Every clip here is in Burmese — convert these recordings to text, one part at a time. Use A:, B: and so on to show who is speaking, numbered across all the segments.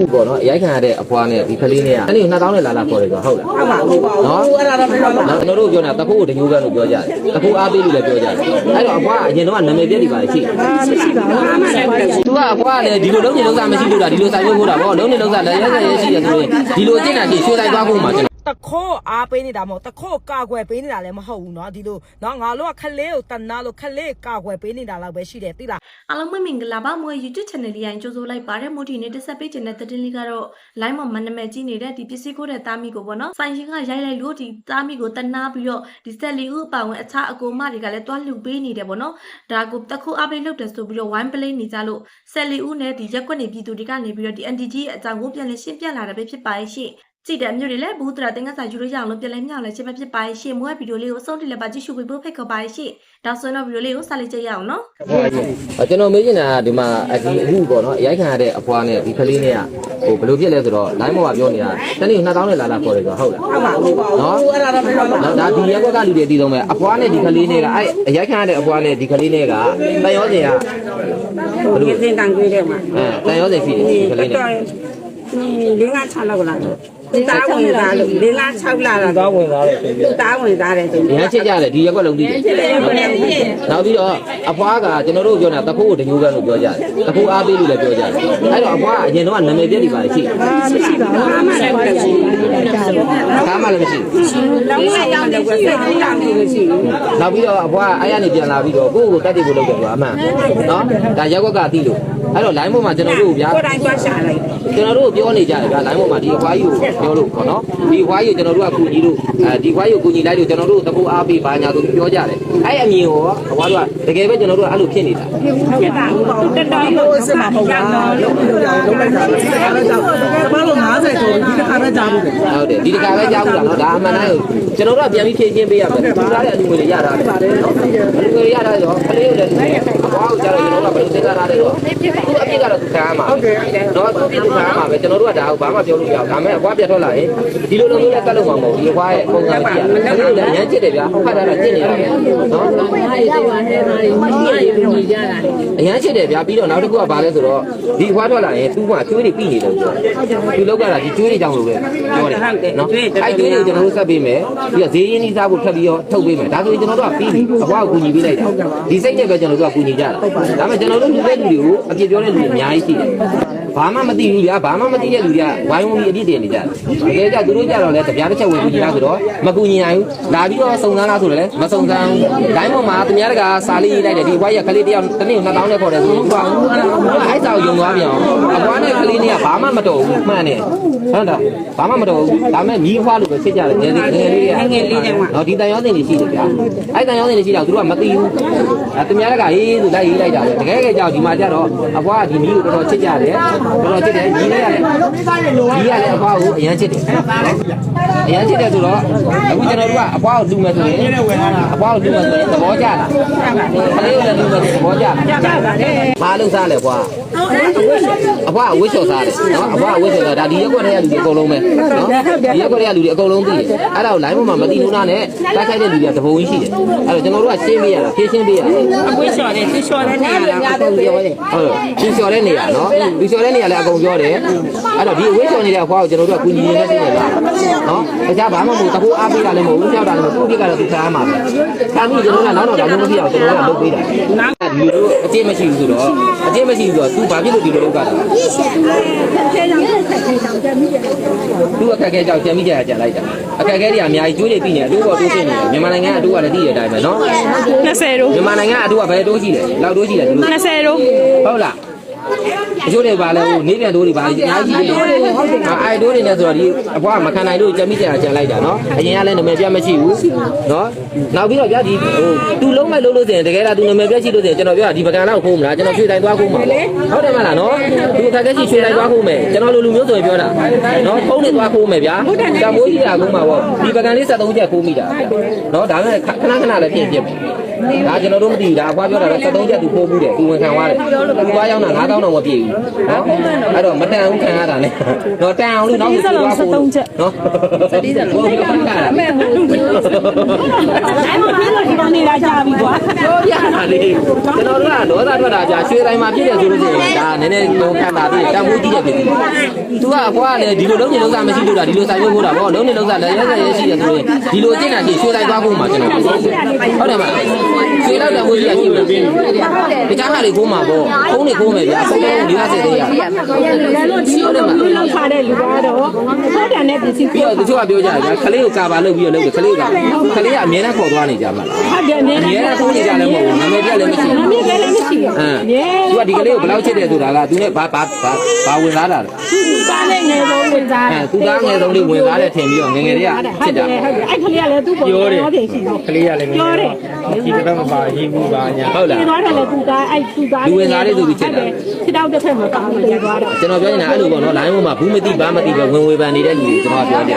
A: အခုပေါ့နော်အရိုက်ခံရတဲ့အဖွားနဲ့ဒီကလေးနဲ့ကတနေ့2000နဲ့လာလာခေါ်တယ်ဆိုတော့ဟုတ်လား
B: ဟုတ်ပါဘူးနော်အဲ့ဒါတော့ပြောပါ
A: နော်ကျွန်တော်တို့ပြောနေတာတခုကိုတညိုးကန်းလို့ပြောကြတယ်တခုအားပေးလို့လည်းပြောကြတယ်အဲ့တော့အဖွားအရင်တော့နာမည်ပြက်တွေပါရှိတယ်
B: မရှိပါဘူးအားမလည်းပါ
A: သူကအဖွားလည်းဒီလိုလုံးနေလုံးစားမရှိလို့တာဒီလိုဆိုင်ဖို့ခိုးတာပေါ့လုံးနေလုံးစားလည်းရဲရဲရှိတယ်ဆိုရင်ဒီလိုအကျင့်တာရှိရွှေဆိုင်သွားဖို့မှာကျွန်တော်
C: တခိုးအားပေးနေတာမဟုတ်တခိုးကာကွယ်ပေးနေတာလည်းမဟုတ်ဘူးเนาะဒီလိုเนาะငါတို့ကခလေးကိုတန်နာလို့ခလေးကာကွယ်ပေးနေတာလောက်ပဲရှိတယ်သိလား
D: အားလုံးပဲမင်္ဂလာပါမွေ YouTube channel လေးရိုင်းကြိုဆိုလိုက်ပါတယ်မို့ဒီနေ့တက်ဆက်ပေးခြင်းတဲ့သတင်းလေးကတော့ line မှာမနမဲကြည့်နေတဲ့ဒီပစ္စည်းကိုတဲ့သားမိကိုပေါ့နော်ဆိုင်ရှင်ကရိုက်လိုက်လို့ဒီသားမိကိုတနာပြီးတော့ဒီဆက်လီဦးအပါဝင်အခြားအကိုမတွေကလည်းတွားလှူပေးနေတယ်ပေါ့နော်ဒါကိုတခုအပိတ်လုပ်တယ်ဆိုပြီးတော့ wine play နေကြလို့ဆက်လီဦးနဲ့ဒီရက်ကွက်နေပြည်သူတွေကနေပြီးတော့ဒီ NTG ရဲ့အကြောင်းကိုပြန်လည်ရှင်းပြလာတာပဲဖြစ်ပါရဲ့ရှင့် ကြည့်တဲ့မျိုးတွေလည်းဘူးတရာတင်ကစားယူလို့ရအောင်လို့ပြန်လဲမြောက်လဲချက်ပဲဖြစ်ပါရဲ့ရှင့်မိုးကဗီဒီယိုလေးကိုအဆုံးထိလည်းပါကြည့်ရှုပြီးဖို့ဖိတ်ခေါ်ပါရဲ့ရှင့်ဒါဆိုရင်တော့ဗီဒီယိုလေးကိုစလိုက်ကြရအောင်နော်
A: အကျွန်တော်မေးချင်တာကဒီမှာအဒီအခုပေါ့နော်အရိုက်ခံရတဲ့အဖွားနဲ့ဒီကလေးနဲ့ကဟိုဘယ်လိုဖြစ်လဲဆိုတော့ line ပေါ်ကပြောနေတာတနေ့2000နဲ့လာလာခေါ်တယ်ဆိုတော့ဟုတ်လား
B: ဟုတ်ပါဘူးနော်အဲ့ဒါတော့ပြောပါ
A: နော်ဒါဒီရက်ကွက်ကလူတွေအတီးဆုံးပဲအဖွားနဲ့ဒီကလေးနဲ့ကအဲ့အရိုက်ခံရတဲ့အဖွားနဲ့ဒီကလေးနဲ့ကတန်ရောစင်ကဘယ်လို
B: ဒီစင်တန်ကြီးတဲ့မှာ
A: အဲတန်ရောစင်ရှိတယ်ဒီကလေးနဲ့
B: လေးငါ6လောက်လာတော့ဒီ သားဝင်သားလို့လေးငါ6လာတာသားဝင်သားတယ်သူသားဝင်သားတယ်ဆို
A: ရမ်းချစ်ကြတယ်ဒီရက်ကွက်လုံးသိတယ်နောက်ပြီးတော့အဖွားကကျွန်တော်တို့ပြောနေတာတခိုးကိုတညိုးကန်းလို့ပြောကြတယ်တခိုးအားပေးလို့လည်းပြောကြတယ်အဲ့တော့အဖွားကအရင်တော့နာမည်ပြက်တွေပါရှိတယ်
B: မရှိပါဘူးအားမလည်းပါဘူး
A: ကားမှလည်းမရှိဘူး
B: လုံးဝရောင်းတဲ့ကွက်စိတ်ကြီးတာမျိုးမရှိဘူး
A: နောက်ပြီးတော့အဖွားအဲ့ရနေပြန်လာပြီးတော့ကိုယ့်ကိုတက်တည်ဖို့လုပ်တယ်ကွာအမှန်နော်ဒါရက်ကွက်ကသိလို့အဲ့တော့ line ပေါ်မှာကျွန်တော်တို့ဗျာ
B: ကိုယ်တိုင်သွားရှာလိုက်
A: ကျွန်တော်တို့ပြောနေကြတယ်ဗျာ line ပေါ်မှာဒီအဖွားကြီးကိုပြောလို့ပေါ့နော်ဒီအဖွားကြီးကိုကျွန်တော်တို့ကကူညီလို့အဲဒီအဖွားကြီးကိုကူညီလိုက်လို့ကျွန်တော်တို့တကူအားပေးပါညာဆိုပြောကြတယ်အဲ့အမြင်ကိုအဖွားတို့ကတကယ်ပဲကျွန်တော်တို့ကအဲ့လိုဖြစ်နေတာ
B: ဖြစ်တာဘူးပေါ့တော်တော်လို့စမှာပေါ့ကွာလုံးလို့လုံးလိုက်တာလည်းဆက်ရတော့ဘာလို့90ဆိုဒီတစ်ခါပဲကြားဘူးလေ
A: ဟုတ်တယ်ဒီတခါပဲကြားဘူးလားနော်ဒါအမှန်တမ်းကျွန်တော်တို့ကပြန်ပြီးဖြည့်ချင်းပေးရမယ်သူသားတဲ့အလူငွေတွေရတာလေနော်အလူငွေတွေရတာရောကလေးကိုလည်းအဖွားကိုကြားတော့ကျွန်တော်တို့ကဘယ်လိုသိတာလဲတော့သူအပြစ်ကတော့သူခံရမှာဟုတ်တယ်နော်သူအပြစ်သူခံရမှာပဲကျွန်တော်တို့ကဒါကိုဘာမှပြောလို့မရဘူးဒါမဲ့အဖွားပြတ်ထွက်လာရင်ဒီလိုလိုမျိုးနဲ့ကတ်လို့မှာမဟုတ်ဘူးဒီအဖွားရဲ့ပုံစံကြည့်ရတယ်ကလေးလည်းအရမ်းချစ်တယ်ဗျာဖတ်တာတော့ချစ်နေတာပဲနော်အရမ်းချစ်တယ်ဗျာပြီးတော့နောက်တစ်ခုကဘာလဲဆိုတော့ဒီအဖွားထွက်လာရင်သူ့ကကျွေးတွေပြီးနေလို့ပြောသူလောက်ကတာဒီကျွေးတွေကြောင့်လို့ပဲပြောတယ်နော်အဲ့ကျွေးတွေကျွန်တော်တို့ဆက်ပေးမယ်ပြီးတော့ဈေးရင်းနှီးစားဖို့ထပ်ပြီးတော့ထုတ်ပေးမယ်ဒါဆိုရင်ကျွန်တော်တို့ကပြီးပြီအဖွားကိုကူညီပေးလိုက်တာဒီစိတ်နဲ့ပဲကျွန်တော်တို့ကကူညီကြတာဒါပေမဲ့ကျွန်တော်တို့လူတဲ့လူတွေကိုအပြစ်ပြောတဲ့လူတွေအများကြီးရှိတယ် ဘာမှမသိဘူးဗျာဘာမှမသိတဲ့လူတွေကဝိုင်းဝန်းပြီးအပြစ်တင်နေကြတယ်တကယ်ကြသူတို့ကြတော့လေတပြားတစ်ချက်ဝင်ကူညီလားဆိုတော့မကူညီနိုင်ဘူးလာပြီးတော့စုံစမ်းလားဆိုတော့လေမစုံစမ်းဘူးဒိုင်းပေါ်မှာတများတကာစာလေးရေးလိုက်တယ်ဒီဘွားရကလေးတယောက်တစ်နေ့2000နဲ့ခေါ်တယ်ဆိုတော့သူကအဲ့စာကိုယုံသွားပြန်အောင်အဘွားနဲ့ကလေးနဲ့ကဘာမှမတော်ဘူးမှန်တယ်ဟုတ်တယ်ဘာမှမတော်ဘူးဒါမဲ့မိဖွားလို့ပဲဖြစ်ကြတယ်ငယ်ငယ်လေးငယ်လေးနော်ဒီတန်ရောစင်တွေရှိတယ်ဗျာအဲ့တန်ရောစင်တွေရှိတော့သူတို့ကမသိဘူးအဲတများတကာရေးဆိုလိုက်ရေးလိုက်တာပဲတကယ်ကြကြောက်ဒီမှာကြတော့အဘွားကဒီမိကိုတော်တော်ချစ်ကြတယ်တော်တော်ချစ်တယ်ညီလေးရတယ်ညီရလည်းအဘွားကိုအရန်ချစ်တယ်အရန်ချစ်တယ်ဆိုတော့အခုကျွန်တော်တို့ကအဘွားကိုလူမယ်ဆိုရင်အဘွားကိုလူမယ်ဆိုရင်သဘောကျလားကလေးကိုလည်းလူမယ်ဆိုသဘောကျလားဘာလို့စားလဲကွာအဘွားအဝှစ်လျှော်စားတယ်နော်အဘွားအဝှစ်လျှော်စားဒါဒီရက်ွက်တွေကလူတွေအကုန်လုံးပဲနော်ဒီရက်ွက်တွေကလူတွေအကုန်လုံးသိတယ်အဲ့ဒါကို line ပေါ်မှာမသိဘူးနာနဲ့တိုက်ခိုက်တဲ့လူတွေကသဘုံကြီးရှိတယ်အဲ့တော့ကျွန်တော်တို့ကရှင်းပေးရတာဖြည့်ရှင်းပေးရတယ်
B: အကွေးလျှော်တယ်သူလျှော်တဲ့နေရာကအကုန်ပြောတယ်
A: ဟုတ်ဒီလျှော်တဲ့နေရာနော်ဒီလျှော်တဲ့နေရာလည်းအကုန်ပြောတယ်အဲ့တော့ဒီအဝှစ်လျှော်နေတဲ့အဖွားကိုကျွန်တော်တို့ကကူညီနေနေသိတယ်လားနော်တခြားဘာမှမဟုတ်တကူအားပေးတာလည်းမဟုတ်ဘူးကြောက်တာလည်းမဟုတ်ဘူးသူ့ပြကတော့သူခံရမှာပဲခံပြီးကျွန်တော်ကနောက်တော့ဒါမှမဖြစ်အောင်ကျွန်တော်ကလုပ်ပေးတာဒီလိုအကျင့်မရှိဘူးဆိုတော့အကျင့်မရှိဘူးဆိုတော့ तू ဘာဖြစ်လို့ဒီလိုလုပ်ကြတာသူအခက်အခဲကြောင့်ကျန်မိကြရကြလိုက်တာအခက်အခဲတွေအများကြီးကျွေးနေပြီနေအတူပေါ်တိုးဖြစ်နေတယ်မြန်မာနိုင်ငံအတူကလည်းတည်ရတဲ့အတိုင်းပဲနော်
E: 20တို့
A: မြန်မာနိုင်ငံအတူကဘယ်တိုးရှိလဲလောက်တိုးရှိလဲဒီလို
E: 20တို့
A: ဟုတ်လား အကျိုးတွေပါလဲဟိုနေပြန်တိုးတွေပါအများကြီးရှိတယ်အိုက်တိုးတွေနဲ့ဆိုတော့ဒီအဖွားမခံနိုင်လို့ကြံမိကြတာကြံလိုက်တာနော်အရင်ကလည်းနာမည်ပြတ်မရှိဘူးနော်နောက်ပြီးတော့ဗျာဒီဟိုတူလုံးမဲ့လုံးလို့ဆိုရင်တကယ်လားတူနာမည်ပြတ်ရှိလို့ဆိုရင်ကျွန်တော်ပြောတာဒီပကံတော့ခိုးမလားကျွန်တော်ရွှေတိုင်းသွားခိုးမှာဟုတ်တယ်မလားနော်ဒီအခက်အခဲရှိရွှေတိုင်းသွားခိုးမယ်ကျွန်တော်လူလူမျိုးဆိုရင်ပြောတာနော်ဖုန်းနဲ့သွားခိုးမယ်ဗျာတမိုးကြီးတာခိုးမှာပေါ့ဒီပကံလေး73ချက်ခိုးမိတာဗျာနော်ဒါမဲ့ခဏခဏလည်းဖြစ်ဖြစ်ဒါကျွန်တော်တို့မသိဘူးဒါအဖွားပြောတာတော့73ချက်သူခိုးမှုတယ်သူဝန်ခံသွားတယ်သူသွားရောက်တာ9000တော့မပြည့်ဘူးနော်အဲ့တော့မတန်အောင်ခံရတာလေတော့တန်အောင်လို့နောက်ဆက်လုံး73ချက်နော်စတိစလုံးကိုခံရတာမဲ့ဟို
B: အဲ့မှာပြီးတော့ဒီကောင်နေတာကြာပြီကွာ
A: ပြောပြတာ လေကျွန်တော်တို့ကဒေါသထွက်တာကြာရွှေတိုင်းမှာဖြစ်တယ်ဆိုလို့ရှိရင်ဒါနည်းနည်းလုံးခံတာပြီးတန်ဖိုးကြီးတဲ့ဖြစ်တယ်သူကအကွာလေဒီလိုလုံးနေလုံးစားမရှိလို့တာဒီလိုဆိုင်ဖို့ဖို့တာဗောလုံးနေလုံးစားလည်းရဲရဲရှိတယ်ဆိုရင်ဒီလိုအကျင့်တာကြီးရွှေတိုင်းသွားဖို့မှာကျွန်တော်ဟုတ်တယ်မရွှေလောက်တန်ဖိုးကြီးကရှိတယ်တခြားဟာတွေကိုမှာဗောဖုန်းတွေကိုမယ်ဗျာဖုန်းတွေဒီကစတဲ့ရ
B: လည်းလို့ဒီလိုလောက်ထားတဲ့လူကတော့ဟုတ်တယ်နဲ့ပစ္စည်း
A: ပြီးတော့တချို့ကပြောကြတယ်ဗျာခလေးကိုကာပါလုပ်ပြီးတော့လုပ်တယ်ခလေးကခလေးကအမြဲတမ်းခေါ်သွားနေကြမှာလား
B: ဟုတ်တယ်နည်း
A: အမြဲတမ်းဖုန်းနေကြလည်းမဟုတ်ဘူးနာမည်ပြလည်းမရှိဘူး
B: မြင်ကြလည်းမရှိဘူး
A: အင်းသူကဒီကလေးကိုဘယ်လောက်ချစ်တယ်ဆိုတာကသူနဲ့ဘာဘာဘာဘာဝင်လာတာလဲ
B: သူသားနဲ့ငယ်ဆုံးဝင်စား
A: အဲသူသားငယ်ဆုံးလေးဝင်လာတယ်ထင်ပြီးတော့ငယ်ငယ်လေးကချစ်တာ
B: ဟုတ်တယ်အဲ့ခလေးကလည်းသူ့ပေါ်ပြောတယ်ရှိတယ်
E: ကလေးရလည်းငယ်
B: ပြောတယ်
E: ဒီတစ်ပတ်မပါဟီဘူးပါညာ
A: ဟုတ်လား
B: ဒီသွားတယ်လေသူသားအဲ့သူသားခြေတောက်တစ်ဖက်မှာပါပြီးသွားတော့
A: ကျွန်တော်ပြောနေတာအဲ့လိုပေါ့နော် line ပေါ်မှာဘူးမသိဘာမသိပဲဝင်ဝေဖန်နေတဲ့လူတွေကျွန်တော်ပြောတယ်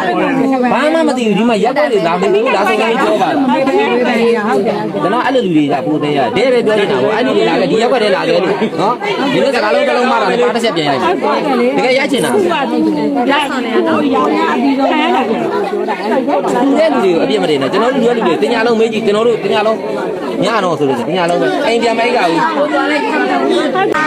A: ဘာမှမသိဘူးဒီမှာရက်တော့လေလာမလို့လာဆိုကနေပြောပါလား
B: ဟုတ်တယ်ဟုတ်တယ်ဟုတ်တယ်
A: ကျွန်တော်အဲ့လိုလူတွေကပိုသိရဒဲပဲပြောနေတာပေါ့အဲ့လူတွေလာခဲ့ဒီရက်ွက်တည်းလာခဲ့လို့နော်ဒီလိုစကားလုံးတစ်လုံးမှတာပါတစ်ချက်ပြန်ရိုက်တကယ်ရိုက်ချင်တာ
B: သူကသူရိုက်နေတော့ရောင်းရပြီးတော့ခံရတာပြောတာအဲ့ဒါ
A: လူတဲ့လူတွေကိုအပြစ်မတင်နဲ့ကျွန်တော်တို့လူတဲ့လူတွေတင်ညာလုံးမေးကြည့်ကျွန်တော်တို့တင်ညာလုံးညတော့ဆိုလို့တင်ညာလုံးပဲအိမ်ပြန်မအိတ်ကဘူး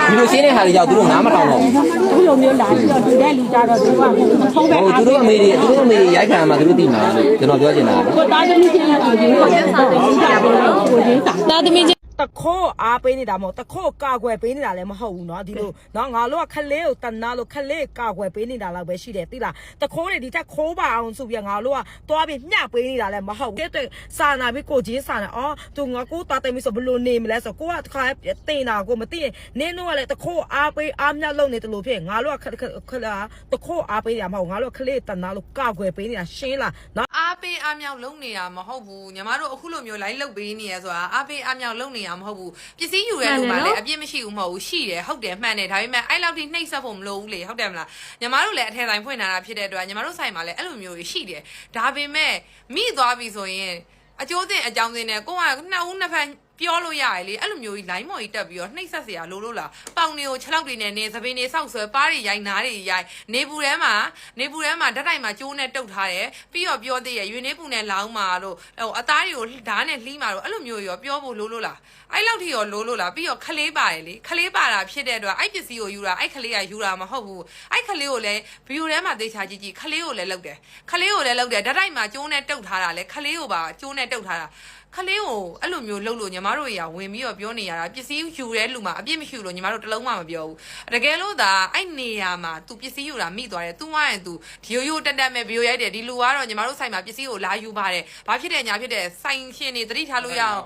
A: ဒီလိုရှင်းတဲ့ဟာတွေကြောင့်သူတို့နားမထောင်တော့ဘူး
B: ခုလိုမျိုးလာပြီးတော့ဒီတဲ့လူကြတော့သူကဖုံးပဲ
A: ဟိုသူတို့အမေတွေသူတို့အမေတွေရိုက်ခံမှာသူတို့သိမှာလို့ကျွန်တော်ပြောချင်တာ
B: ကိုသားသမီးချင်းလည်းကိုချင်းစာတယ်ကိုချင်းစာကိုချင်းစာ
C: သားသမီးချင်း တခိုးအားပေးနေတာမဟုတ်တခိုးကာကွယ်ပေးနေတာလည်းမဟုတ်ဘူးเนาะဒီလိုเนาะငါတို့ကခလေးကိုတနာလို့ခလေးကာကွယ်ပေးနေတာလောက်ပဲရှိတယ်သိလားတခိုးတွေဒီထက်ခိုးပါအောင်ဆိုပြီးငါတို့ကတွားပြီးမျှပေးနေတာလည်းမဟုတ်ဘူးတဲ့စာနာပြီးကိုချင်းစာနာအော်သူငါကိုသားသမီးဆိုဘလို့နေမလဲဆိုကိုကတခါတင်တာကိုမသိရင်နင်းတို့ကလည်းတခိုးအားပေးအားမျှလုပ်နေတယ်လို့ဖြစ်ငါတို့ကခလာတခိုးအားပေးနေတာမဟုတ်ငါတို့ခလေးတနာလို့ကာကွယ်ပေးနေတာရှင်းလားเนาะ
F: အားပေးအားမြောက်လုပ်နေတာမဟုတ်ဘူးညီမတို့အခုလိုမျိုး live လုပ်ပေးနေရဆိုတာအားပေးအားမြောက်လုပ်နေ တာမဟုတ်ဘူးပစ္စည်းယူရဲလူမှလည်းအပြစ်မရှိဘူးမဟုတ်ဘူးရှိတယ်ဟုတ်တယ်မှန်တယ်ဒါပေမဲ့အဲ့လောက်ထိနှိပ်စက်ဖို့မလိုဘူးလေဟုတ်တယ်မလားညီမတို့လည်းအထက်ဆိုင်ဖွင့်လာတာဖြစ်တဲ့အတွက်ညီမတို့ဆိုင်မှာလည်းအဲ့လိုမျိုးရှိတယ်ဒါပေမဲ့မိသွားပြီဆိုရင်အကျိုးသင်အကြောင်းသင်နဲ့ကိုကနှစ်ဦးနှစ်ဖက် ပြောလို့ရတယ်လေအဲ့လိုမျိုးကြီးလိုင်းမော်ကြီးတက်ပြီးတော့နှိပ်ဆက်စရာလိုလို့လားပေါင်တွေကိုခြေလောက်တွေနဲ့နေသပင်တွေဆောက်ဆွဲပါးတွေရိုက်နားတွေရိုက်နေပူထဲမှာနေပူထဲမှာဓာတ်တိုင်မှာကျိုးနဲ့တုတ်ထားတယ်ပြီးတော့ပြောသေးရရွေနေပူနဲ့လောင်းမှာလို့ဟိုအသားတွေကိုဓာတ်နဲ့လှီးမှာလို့အဲ့လိုမျိုးရောပြောဖို့လိုလို့လားအဲ့လောက်ထိရောလိုလို့လားပြီးတော့ခလေးပါတယ်လေခလေးပါတာဖြစ်တဲ့အတွက်အဲ့ပစ္စည်းကိုယူတာအဲ့ခလေးကယူတာမဟုတ်ဘူးအဲ့ခလေးကိုလည်းဗီဒီယိုထဲမှာသိချာကြည့်ကြည့်ခလေးကိုလည်းလောက်တယ်ခလေးကိုလည်းလောက်တယ်ဓာတ်တိုင်မှာကျိုးနဲ့တုတ်ထားတာလေခလေးကိုပါကျိုးနဲ့တုတ်ထားတာခလေးကိုအဲ့လိုမျိုးလှုပ်လို့ညီမတို့ရာဝင်ပြီးတော့ပြောနေရတာပစ္စည်းယူတဲ့လူမှာအပြစ်မရှိလို့ညီမတို့တလုံးမှမပြောဘူးတကယ်လို့သာအဲ့နေရာမှာ तू ပစ္စည်းယူတာမိသွားတယ် तू ဝိုင်းရင် तू ဒီရိုးရိုးတက်တက်မဲ့ဗီဒီယိုရိုက်တယ်ဒီလူကတော့ညီမတို့ဆိုင်မှာပစ္စည်းကိုလာယူပါတယ်ဘာဖြစ်တယ်ညာဖြစ်တယ်ဆိုင်ရှင်တွေသတိထားလို့ရအောင်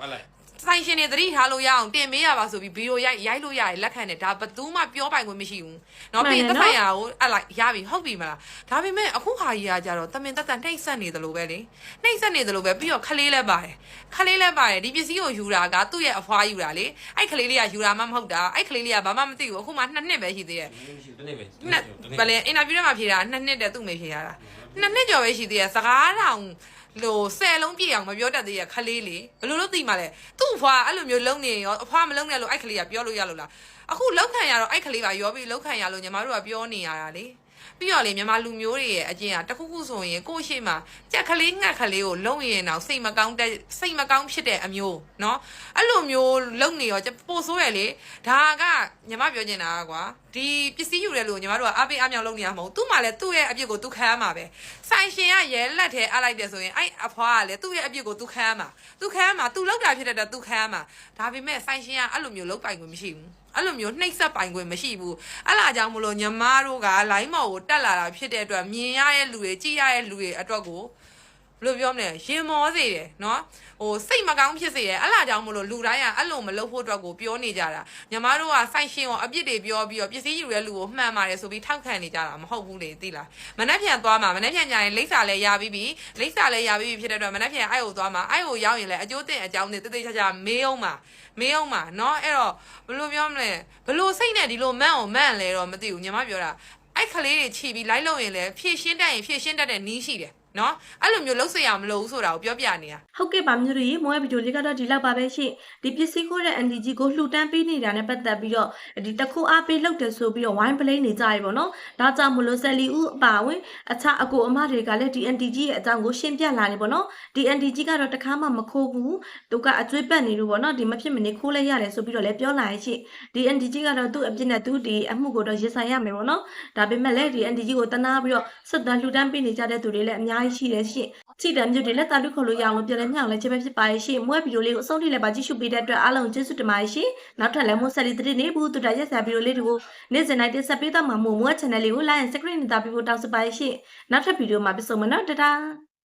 F: ဆိုင်ရှင်တွေသတိထားလို့ရအောင်တင်ပေးရပါဆိုပြီးဗီဒီယိုရိုက်ရိုက်လို့ရတယ်လက်ခံတယ်ဒါဘယ်သူမှပြောပိုင်ခွင့်မရှိဘူးเนาะပြီးရင်သက်ဆိုင်ရာကိုအဲ့လိုက်ရပြီဟုတ်ပြီမလားဒါပေမဲ့အခုခါကြီးကကြတော့တမင်တက်တက်နှိမ့်ဆက်နေတယ်လို့ပဲလေနှိမ့်ဆက်နေတယ်လို့ပဲပြီးတော့ခလေးလည်းပါတယ်ခလေးလည်းပါတယ်ဒီပစ္စည်းကိုယူတာကသူ့ရဲ့အဖွားယူတာလေအဲ့ခလေးလေးကယူတာမှမဟုတ်တာအဲ့ခလေးလေးကဘာမှမသိဘူးအခုမှနှစ်နှစ်ပဲရှိသေးတယ်နှစ်ဗလဲအင်တာဗျူးထဲမှာဖြေတာနှစ်နှစ်တည်းသူ့မေဖြေရတာနှစ်နှစ်ကျော်ပဲရှိသေးတယ်စကားတောင် လို့ဆယ်လုံးပြည့်အောင်မပြောတတ်သေးရခလေးလေဘယ်လိုလုပ်သိမှလဲသူ့အဖွားအဲ့လိုမျိုးလုံးနေရောအဖွားမလုံးနဲ့လို့အဲ့ခလေးကပြောလို့ရလို့လားအခုလောက်ခံရတော့အဲ့ခလေးပါရောပြီးလောက်ခံရလို့ညီမတို့ကပြောနေရတာလေ ပြီးတော့လေမြန်မာလူမျိုးတွေရဲ့အကျင့်ကတခုခုဆိုရင်ကိုယ့်ရှိမှကြက်ကလေးငှက်ကလေးကိုလုံရင်တော့စိတ်မကောင်းတဲ့စိတ်မကောင်းဖြစ်တဲ့အမျိုးเนาะအဲ့လိုမျိုးလုံနေရောပို့ဆိုးရလေဒါကညီမပြောချင်တာကွာဒီပစ္စည်းယူတဲ့လူကိုညီမတို့ကအပေးအမြောက်လုပ်နေရမှာမဟုတ်သူ့မှာလည်းသူ့ရဲ့အပြစ်ကိုသူခံရမှာပဲဆိုင်ရှင်ကရဲလက်ထဲအလိုက်တယ်ဆိုရင်အဲ့အဖွားကလည်းသူ့ရဲ့အပြစ်ကိုသူခံရမှာသူခံရမှာသူလောက်တာဖြစ်တဲ့အတွက်သူခံရမှာဒါပေမဲ့ဆိုင်ရှင်ကအဲ့လိုမျိုးလုပ်ပိုင်ခွင့်မရှိဘူး အဲ့လိုမျိုးနှိပ်စက်ပိုင်ခွင့်မရှိဘူးအဲ့လာကြောင့်မလို့ညီမတို့ကလိုင်းမော်ကိုတက်လာတာဖြစ်တဲ့အတွက်မြင်ရတဲ့လူတွေကြည့်ရတဲ့လူတွေအတွက်ကို ဘယ်လိုပြောမလဲရင်မောစေတယ်နော်ဟိုစိတ်မကောင်းဖြစ်စေတယ်အဲ့လားကြောင့်မလို့လူတိုင်းကအဲ့လိုမလုပ်ဖို့အတွက်ကိုပြောနေကြတာညီမတို့ကစိုက်ရှင်ရောအပြစ်တွေပြောပြီးတော့ပစ္စည်းယူတဲ့လူကိုမှန်ပါတယ်ဆိုပြီးထောက်ခံနေကြတာမဟုတ်ဘူးလေသိလားမနှက်ပြန်သွားမှာမနှက်ပြန်ညာရင်လိပ်စာလည်းရပြီးပြီလိပ်စာလည်းရပြီးပြီဖြစ်တဲ့အတွက်မနှက်ပြန်အဲ့ကိုသွားမှာအဲ့ကိုရောက်ရင်လည်းအကျိုးတင်အကြောင်းတင်တိတိကျကျမေးအောင်မှာမေးအောင်မှာနော်အဲ့တော့ဘယ်လိုပြောမလဲဘယ်လိုစိတ်နဲ့ဒီလိုမန့်အောင်မန့်လဲတော့မသိဘူးညီမပြောတာအဲ့ကလေးတွေခြီးပြီးလိုက်လို့ရင်လည်းဖြည့်ရှင်းတတ်ရင်ဖြည့်ရှင်းတတ်တဲ့နီးရှိတယ် နော်အဲ့လိုမျိုးလှုပ်စေရမလို့ဆိုတာကိုပြောပြနေတာ
D: ဟုတ်ကဲ့ပါမျိုးတို့ရေမွေးဗီဒီယိုလေးကတော့ဒီလောက်ပါပဲရှင်ဒီပစ္စည်းခိုးတဲ့ NDG ကိုလှူဒန်းပေးနေတာနဲ့ပတ်သက်ပြီးတော့ဒီတစ်ခုအားပေးလုပ်တယ်ဆိုပြီးတော့ wine play နေကြရေပေါ့နော်ဒါကြောင့်မလို့ဆက်လီဦးအပါဝင်အခြားအကိုအမတွေကလည်းဒီ NDG ရဲ့အကြောင်းကိုရှင်းပြလာတယ်ပေါ့နော်ဒီ NDG ကတော့တခါမှမခိုးဘူးသူကအကျွေးပတ်နေလို့ပေါ့နော်ဒီမဖြစ်မနေခိုးလဲရတယ်ဆိုပြီးတော့လည်းပြောလာရဲ့ရှင်ဒီ NDG ကတော့သူ့အပြစ်နဲ့သူဒီအမှုကိုတော့ရင်ဆိုင်ရမယ်ပေါ့နော်ဒါပေမဲ့လည်းဒီ NDG ကိုတနာပြီးတော့ဆက်သွယ်လှူဒန်းပေးနေကြတဲ့သူတွေလည်းအများကြီးရှိတယ်ရှင်ချစ်တယ်မျိုးတွေလက်တာလူခေါ်လို့ရအောင်လို့ပြန်လဲမြောက်လဲချက်ပဲဖြစ်ပါရဲ့ရှင်မွေးဗီဒီယိုလေးကိုအဆုံးထိလည်းပါကြည့်ရှုပေးတဲ့အတွက်အားလုံးကျေးဇူးတင်ပါတယ်ရှင်နောက်ထပ်လည်းမို့ဆက်လီတတိနေဘူးတူတာရက်စာဗီဒီယိုလေးတွေကိုနေ့စဉ်တိုင်းတင်ဆက်ပေးတော့မှာမို့မွေး channel လေးကို like and subscribe နေတာပြီးဖို့တောင်းဆိုပါရဲ့ရှင်နောက်ထပ်ဗီဒီယိုမှာပြန်ဆုံမယ်နော်တတား